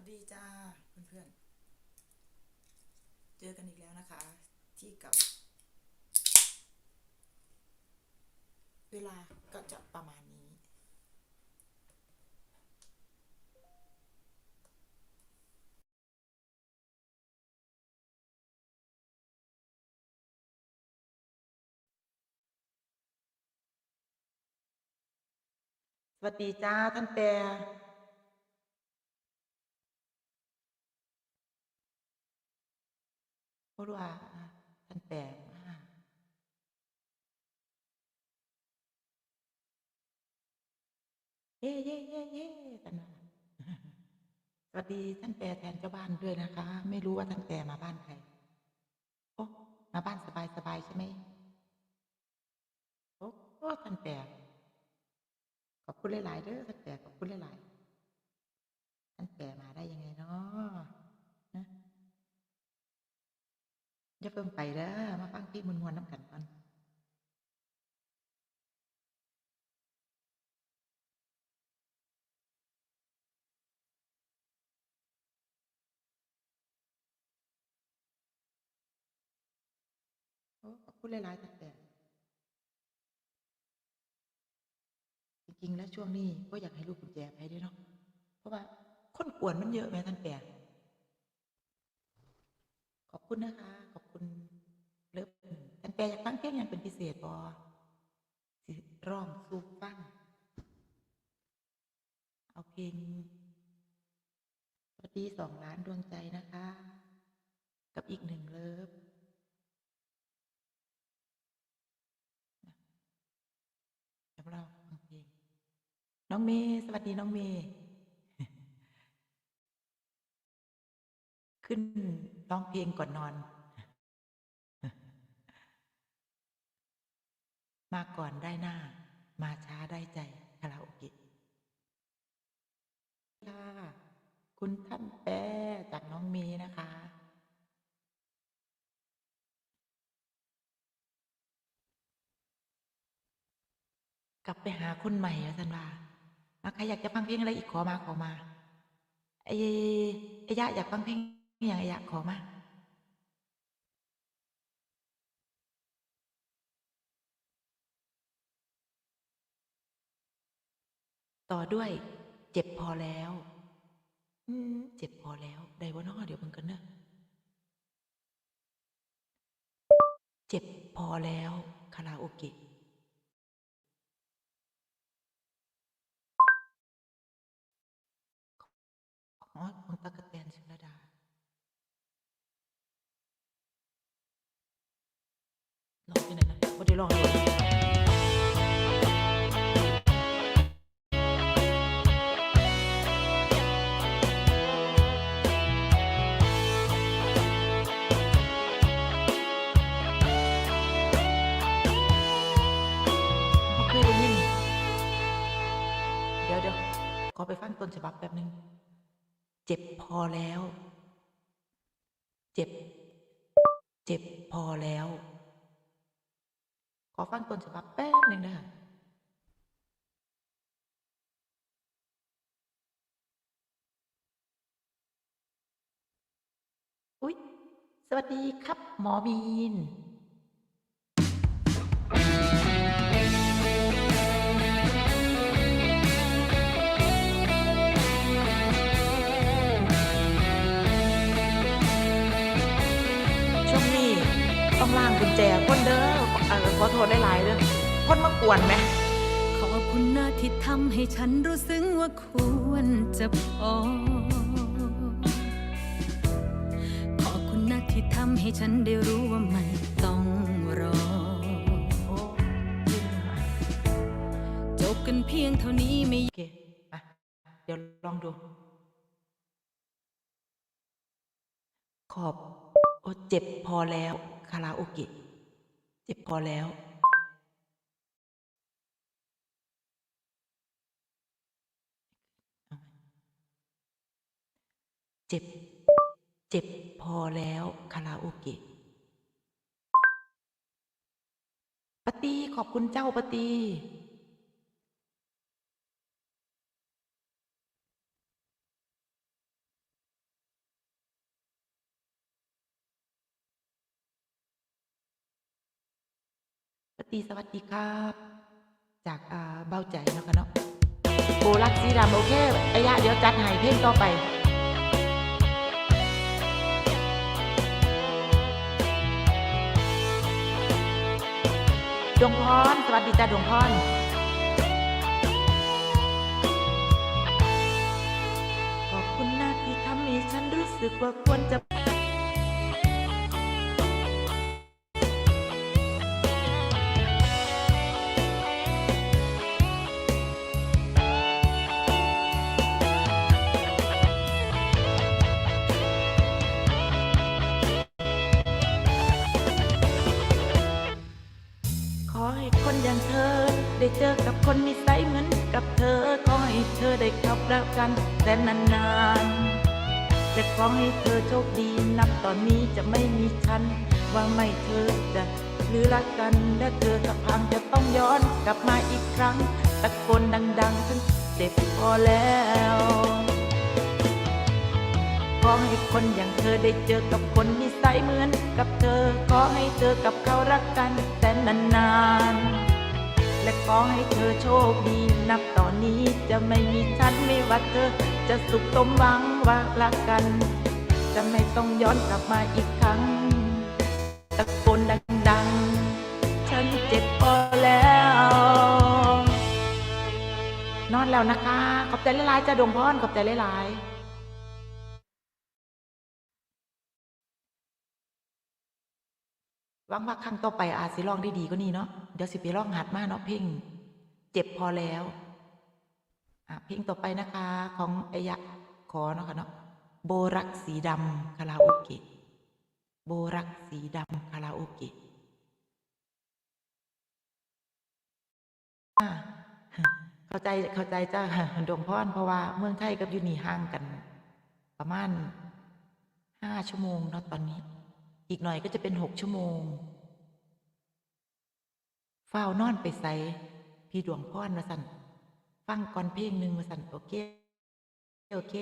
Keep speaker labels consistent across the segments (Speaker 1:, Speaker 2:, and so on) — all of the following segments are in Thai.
Speaker 1: วัสดีจ้าเพื่อนๆ เจอกันอีกแล้วนะคะ ที่เก่าเวลาก็จะประมาณนี้ สวัสดีจ้าท่านแปร พูดว่าท่านแปรมาเย่เย่เย่เย่กันมาสวัสดีท่านแปรแทนเจ้าบ้านด้วยนะคะ ไม่รู้ว่าท่านแปรมาบ้านใครโอ้มาบ้านสบายสบายๆใช่ไหมโอ้โอ้ท่านแปรขอบคุณหลาย ๆเด้อท่านแปรขอบคุณหลาย ๆ ท่านแปรมาได้ยังไงเนาะนะ อย่าเพิ่งไปเด้อมาฟังพลงมวนๆน้ำกันก่อนขอบคุณหลายๆท่านแปรจริงๆแล้วช่วงนี้ก็อยากให้ลูกกุญแจไปด้วยเนาะเพราะว่าคนกวนมันเยอะแม่ท่านแปรขอบคุณนะคะ ขอบคุณเลิฟท่าน แปรอยากฟังเพลงอย่างเป็นพิเศษบอสิร้องสูฟัง เอาเพลงสวัสดีสองล้านดวงใจนะคะ กับอีกหนึ่งเลิฟเดี๋ยวเราฟังเพลงน้องเมย์สวัสดีน้องเมย์ขึ้นร้องเพลงก่อนนอน มาก่อนได้หน้า มาช้าได้ใจคาราโอเกะค่ะคุณท่านแปรจากน้องมย์นะคะ กลับไปหาคนใหม่แล้วสันว่าใครอยากจะฟังเพลงอะไรอีกขอมาขอมาไอ้ไอ้ยะอยากฟังเพลงอย่างไอ้ยะขอมา ต่อด้วยเจ็บพอแล้ว อืม เจ็บพอแล้วได้บ่เนาะเดี๋ยวเบิ่งกันเนอะเจ็บพอแล้วคาราโอเกะอ๋อของตากะแตนชลดา ลองที่ไหนนะไม่ได้ลองเลย นฉบับแป๊บนึงเจ็บพอแล้ว เจ็บ เจ็บพอแล้ว ขอฟังต้นฉบับแป๊บหนึ่งนะคะอุ๊ย สวัสดีครับ หมอมีน ต้องล่างกุญแจคนเด้อเออขอโทษหลายๆเด้อคนมากวนไหม
Speaker 2: ขอบคุณนะที่ทำให้ฉันรู้สึกว่าควรจะพอขอบคุณนะที่ทำให้ฉันได้รู้ว่าไม่ต้องรอ
Speaker 1: จริงค่ะ
Speaker 2: จบกันเพียงเท่านี้ไม่
Speaker 1: โอเคอะเดี๋ยวลองดู ขอบ โอ้เจ็บพอแล้ว คาราโอเกะเจ็บพอแล้วเจ็บ เจ็บพอแล้วคาราโอเกะปตีขอบคุณเจ้าปะ ตีสวัสดีครับ จากเบาใจเนาะค่ะเนาะโบรักสีดำโอเคไอ้ยะเดี๋ยวจัดให้เพลงต่อไปดวงพรสวัสดีจ้าดวงพรขอบคุณนะที่ทำให้ฉันรู้สึกว่าควรจะ เจอกับคนนิสัยเหมือนกับเธอขอให้เธอได้ขับรักกันแต่นานๆและขอให้เธอโชคดีนับตอนนี้จะไม่มีฉัน ว่าไม่เธอจะหรือรักกันและเธอสักพังจะต้องย้อนกลับมาอีกครั้งตะโกนดังๆฉันเจ็บพอแล้วขอให้คนอย่างเธอได้เจอกับคนนิสัยเหมือนกับเธอ ขอให้เธอกับเขารักกันแต่นานๆ และขอให้เธอโชคดี นับตอนนี้จะไม่มีฉันไม่ว่าเธอ จะสุขสมหวังว่ารักกัน จะไม่ต้องย้อนกลับมาอีกครั้งตะโกนดังๆ ฉันเจ็บพอแล้ว นอนแล้วนะคะ ขอบใจหลายๆจ้าดวงพรขอบใจหลายๆ หวังว่าครั้งต่อไปอาจสิร้องได้ดีกว่านี้เนาะเดี๋ยวสิไปร้องหัดมาเนาะเพลงเจ็บพอแล้วอะเพลงต่อไปนะคะ ของไอยะขอเนาะค่ะเนาะโบรักสีดำคาราโอเกะโบรักสีดำคาราโอเกะอะเข้าใจเข้าใจจ้าดวงพรเพราะว่าเมืองไทยกับยูนี่ห่างกัน ประมาณห้าชั่วโมงเนาะตอนนี้ อีกหน่อยก็จะเป็นหกชั่วโมงเฝ้าวนอนไปใส่พี่ดวงพ่อมาสั่น ฟังก่อนเพลงหนึ่งมาสั่นโอเค โอเค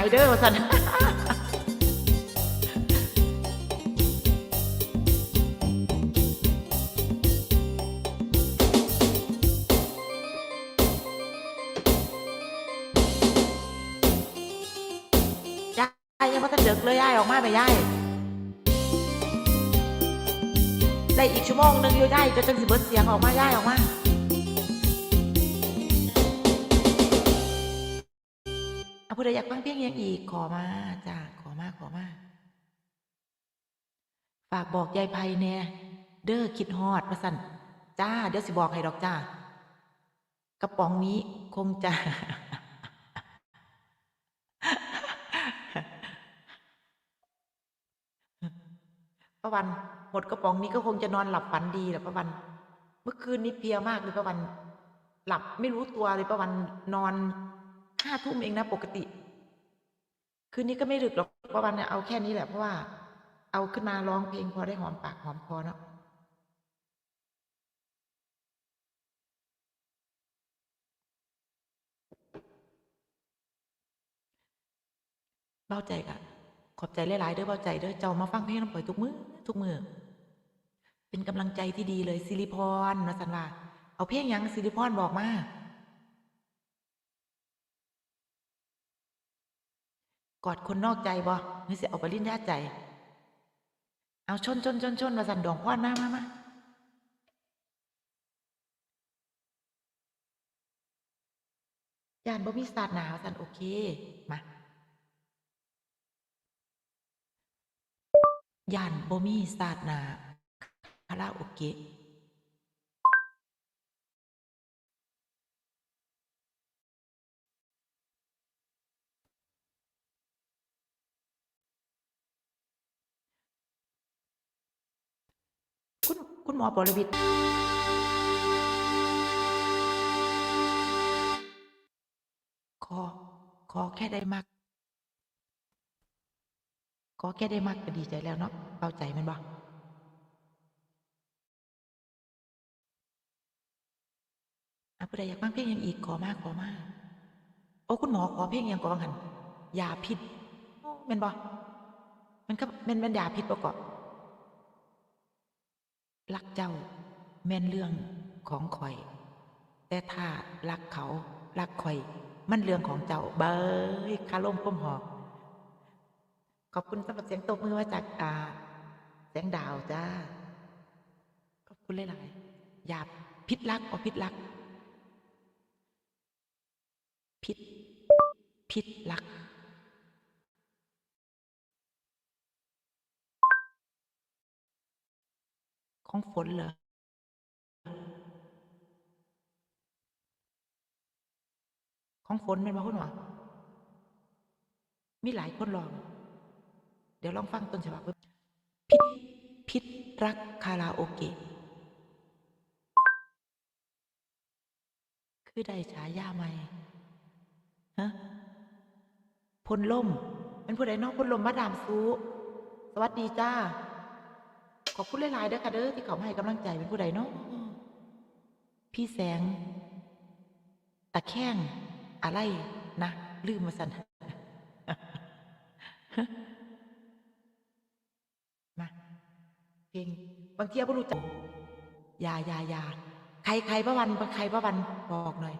Speaker 1: ายเด้อว่าสันยยยังมาทันเดึกเลยยายออกมาไปยายได้อีกชั่วโมงหนึ่งอยู่ยายจะจังสิเบิดเสียงออกมายายออกมา ผู้ใดอยากฟังเพลงยังอีกขอมาจ้าขอมาขอมาฝากบอกยายไพเนี่ยเด้อคิดฮอดมาสั่นจ้า เดี๋ยวสิบอกให้ดอกจ้ากระป๋องนี้คงจะป้าวันหมดกระป๋องนี้ก็คงจะนอนหลับฝันดีแหละป้าวัน เมื่อคืนนี้เพลียมากเลยป้าวัน หลับไม่รู้ตัวเลยป้าวันนอน ห้าทุ่มเองนะปกติ คืนนี้ก็ไม่ดึกหรอกป้าวันเนี่ยเอาแค่นี้แหละเพราะว่า เอาขึ้นมาร้องเพลงพอได้หอมปากหอมคอเนาะเบ้าใจกะขอบใจหลายๆเด้อเบ้าใจเด้อเจ้ามาฟังเพลงน้ำปล่อยทุกมือทุกมือเป็นกำลังใจที่ดีเลยสิริพรนะสันว่าเอาเพลงยังสิริพรบอกมา กอดคนนอกใจบ่นี่สิเอาปริญญาใจ เอาชนชนชนชนมาสั่นดองพรมามามายานบ่มีศาสตร์หนาวสั่นโอเค มาย่านบ่มีศาสตร์หนาคาราโอเกะ คุณหมอปรวิทย์ขอ ขอแค่ได้มัก ขอแค่ได้มักก็ดีใจแล้วเนาะเบาใจมันบ่อะผู้ใดอยากฟังเพลงยังอีกขอมากขอมาก โอ้คุณหมอขอเพลงยังก่อนหันยาพิษม่นบ่มันก็ม่นแม่นยาพิษบ่เกาะ รักเจ้า แม่นเรื่องของข่อย แต่ถ้ารักเขารักข่อย มันเรื่องของเจ้าเบยคาลมก้มหอกขอบคุณสำหรับเสียงตบมือมาจากอ่าแสงดาวจ้าขอบคุณหลายๆอย่าพิษรักเอาพิษรัก พิษพิษรัก ของฝนเหรอของฝนเป็นมาคุณหรอมีหลายคนลอง เดี๋ยวลองฟังต้นฉบับเพิ่มพิษพิษรักคาราโอเกะคือได้ฉายาใหม่ฮะพลล่มเป็นผู้ใดนอกพลล่มมาดามซูสวัสดีจ้า อบคุณหลายๆเด้อค่ะเด้อที่เขามาให้กำลังใจเป็นผู้ใดเนาะพี่แสง ตะแคงอะไรนะลืมมาสันมาเพลงบางทีก็รู้จักยายายาใครใครประวันใครประวันบอกหน่อย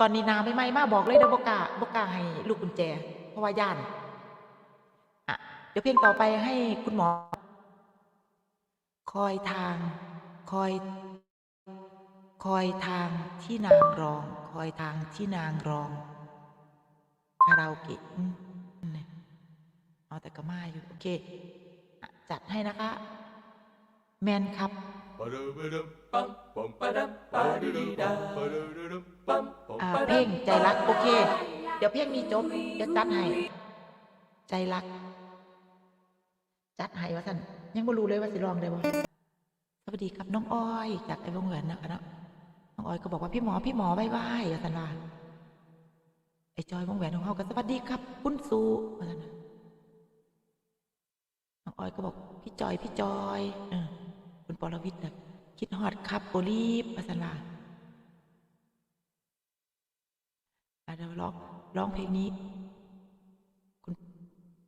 Speaker 1: ตอนนี้นาไม่ไหมมาบอกเลยเด้อบกล้าบกล้าให้ลูกกุญแจ เพราะว่าย่าน เดี๋ยวเพลงต่อไปให้คุณหมอ คอยทาง คอย คอยทางที่นางรอง คอยทางที่นางรองคาราโอเกะเอาแต่ก็มาอยู่ โอเค จัดให้นะคะ แมนครับเพลงใจรัก โอเค เดี๋ยวเพลงนี้จบเดี๋ยวจัดให้ ใจรัก จัดให้ว่าท่านยังไม่รู้เลยว่าสิรองได้บ่สวัสดีครับน้องอ้อย จากไอ้วงแหวนนะคะเนาะน้องอ้อยก็บอกว่าพี่หมอพี่หมอบ๊ายบายว่าท่านว่าไอ้จอยวงแหวนของเขาก็สวัสดีครับ คุณสูว่าท่านน้องอ้อยก็บอกพี่จอยพี่จอยเออคุณปรวิทย์นะคิดฮอดครับโอลีฟมาสันว่าเดี๋ยวร้องร้องเพลงนี้ คุณ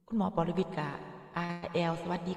Speaker 1: คุณหมอปรวิทย์กับ อาแอลสวัสดี